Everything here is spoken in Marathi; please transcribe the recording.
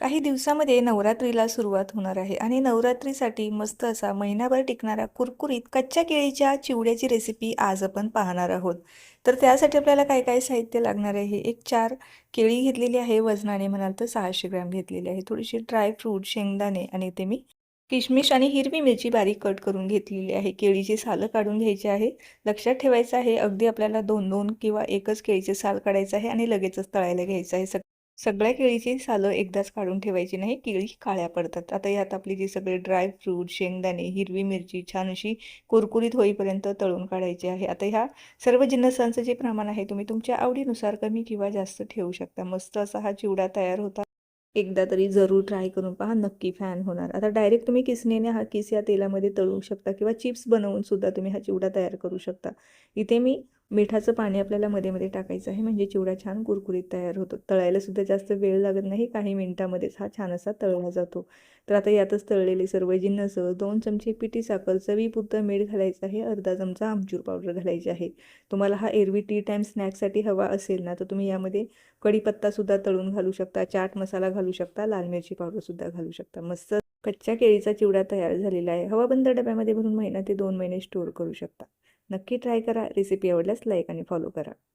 काही दिवसामध्ये नवरात्रीला सुरुवात होणार आहे आणि नवरात्रीसाठी मस्त असा महिनाभर टिकणारा कुरकुरीत कच्च्या केळीच्या चिवड्याची रेसिपी आज आपण पाहणार आहोत. तर त्यासाठी आपल्याला काय काय साहित्य लागणार आहे? एक चार केळी घेतलेली आहे. वजनाने म्हणाल तर सहाशे ग्रॅम घेतलेली आहे. थोडीशी ड्रायफ्रूट शेंगदाणे आणि इथे मी किशमिश आणि हिरवी मिरची बारीक कट करून घेतलेली आहे. केळीची सालं काढून घ्यायची आहे. लक्षात ठेवायचं आहे अगदी आपल्याला दोन दोन किंवा एकच केळीचे साल काढायचं आहे आणि लगेचच तळायला घ्यायचं आहे. सग सगळ्या केळीची सालं एकदाच काढून ठेवायची नाही केळी काळ्या पडतात. आता यात आपली जी सगळे ड्राय फ्रूट शेंगदाणे हिरवी मिरची छान अशी कुरकुरीत होईपर्यंत तळून काढायची आहे. आता ह्या सर्व जिन्नसांचं जे प्रमाण आहे तुम्ही तुमच्या आवडीनुसार कमी किंवा जास्त ठेवू शकता. मस्त असा हा चिवडा तयार होता. एकदा तरी जरूर ट्राय करून पहा नक्की फॅन होणार. आता डायरेक्ट तुम्ही किसनेने हा किस या तेलामध्ये तळू शकता किंवा चिप्स बनवून सुद्धा तुम्ही हा चिवडा तयार करू शकता. इथे मी मिठाचं पाणी आपल्याला मध्ये मध्ये टाकायचं आहे. म्हणजे चिवडा छान कुरकुरीत तयार होतो. तळायला सुद्धा जास्त वेळ लागत नाही. काही मिनटामध्येच हा छान असा तळला जातो. तर आता यातच तळलेले सर्व जिन्नस दोन चमचे पिठी साखर चवीपुरतं मीठ घालायचं आहे. अर्धा चमचा आमचूर पावडर घालायची आहे. तुम्हाला हा एरवी टी टाईम स्नॅक्ससाठी हवा असेल ना तर तुम्ही यामध्ये कढीपत्तासुद्धा तळून घालू शकता. चाट मसाला घालू शकता. लाल मिरची पावडरसुद्धा घालू शकता. मस्त कच्च्या केळीचा चिवडा तयार झालेला आहे. हवाबंद डब्यामध्ये भरून महिना ते दोन महिने स्टोअर करू शकता. नक्की ट्राय करा. रेसिपी आवडल्यास लाईक आणि फॉलो करा.